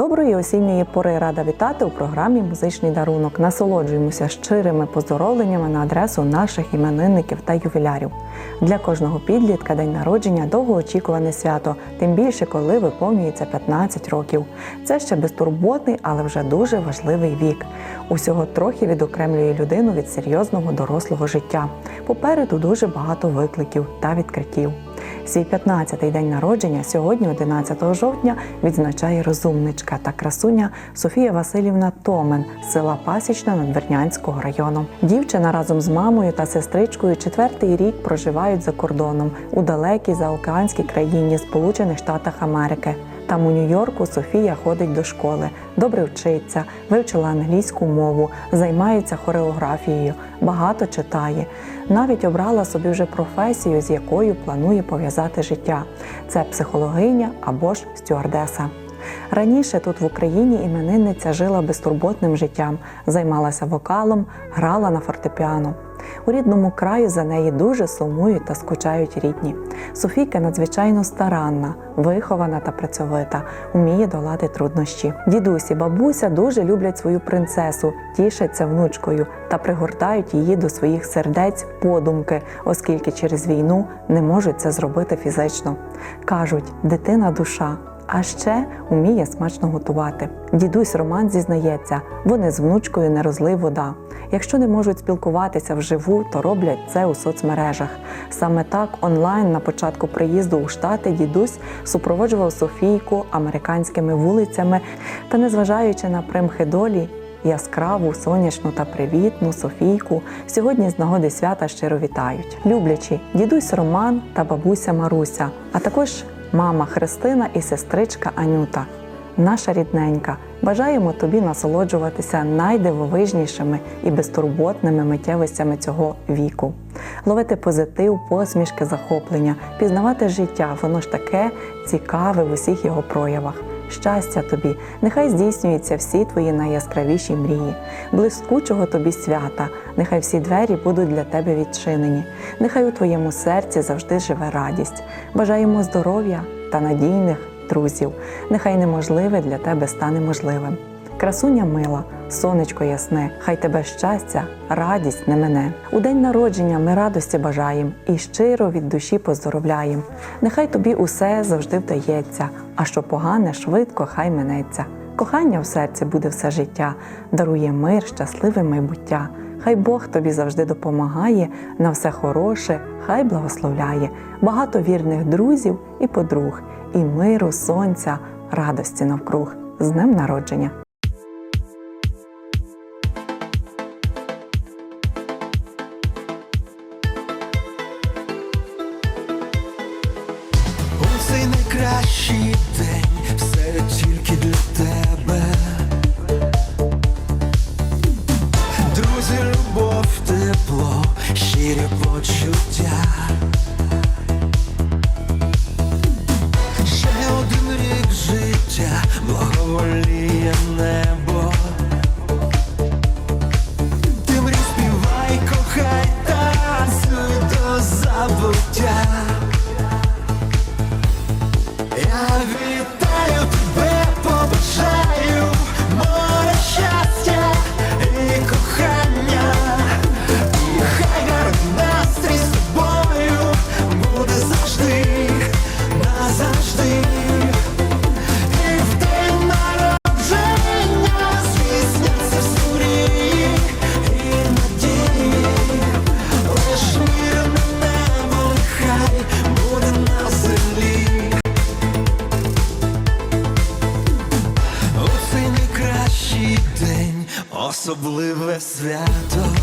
Доброї осінньої пори рада вітати у програмі Музичний дарунок. Насолоджуємося щирими поздоровленнями на адресу наших іменинників та ювілярів. Для кожного підлітка день народження довгоочікуване свято, тим більше, коли виповнюється 15 років. Це ще безтурботний, але вже дуже важливий вік. Усього трохи відокремлює людину від серйозного дорослого життя. Попереду дуже багато викликів та відкриттів. Свій 15-й день народження сьогодні, 11 жовтня, відзначає розумничка та красуня Софія Васильівна Томен з села Пасічна Надвірнянського району. Дівчина разом з мамою та сестричкою четвертий рік проживають за кордоном у далекій заокеанській країні Сполучених Штатах Америки. Там у Нью-Йорку Софія ходить до школи, добре вчиться, вивчила англійську мову, займається хореографією, багато читає. Навіть обрала собі вже професію, з якою планує пов'язати життя. Це психологиня або ж стюардеса. Раніше тут в Україні іменинниця жила безтурботним життям, займалася вокалом, грала на фортепіано. У рідному краю за неї дуже сумують та скучають рідні. Софійка надзвичайно старанна, вихована та працьовита, вміє долати труднощі. Дідусі, бабуся дуже люблять свою принцесу, тішаться внучкою та пригортають її до своїх сердець подумки, оскільки через війну не можуть це зробити фізично. Кажуть, дитина душа. А ще вміє смачно готувати. Дідусь Роман зізнається, вони з внучкою не розлий вода. Якщо не можуть спілкуватися вживу, то роблять це у соцмережах. Саме так онлайн на початку приїзду у Штати дідусь супроводжував Софійку американськими вулицями та, незважаючи на примхи долі, яскраву, сонячну та привітну Софійку сьогодні з нагоди свята щиро вітають. Люблячі дідусь Роман та бабуся Маруся, а також мама Христина і сестричка Анюта. Наша рідненька, бажаємо тобі насолоджуватися найдивовижнішими і безтурботними миттєвостями цього віку, ловити позитив, посмішки, захоплення, пізнавати життя, воно ж таке цікаве в усіх його проявах. Щастя тобі, нехай здійснюються всі твої найяскравіші мрії, блискучого тобі свята, нехай всі двері будуть для тебе відчинені, нехай у твоєму серці завжди живе радість. Бажаємо здоров'я та надійних друзів. Нехай неможливе для тебе стане можливим. Красуня мила, сонечко ясне, хай тебе щастя, радість не мене. У день народження ми радості бажаєм і щиро від душі поздоровляєм. Нехай тобі усе завжди вдається, а що погане швидко хай минеться. Кохання в серці буде все життя, дарує мир, щасливе майбуття. Хай Бог тобі завжди допомагає, на все хороше, хай благословляє, багато вірних друзів і подруг, і миру, сонця, радості навкруг. З днем народження! Найкращий день все тільки для тебе. Друзі, любов, тепло, щирі почуття. Особливе свято.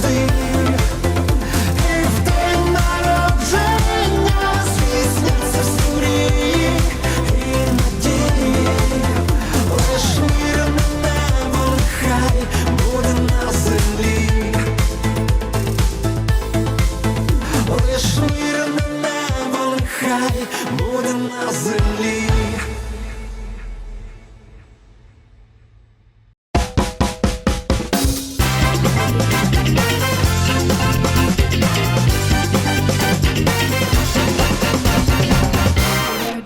thing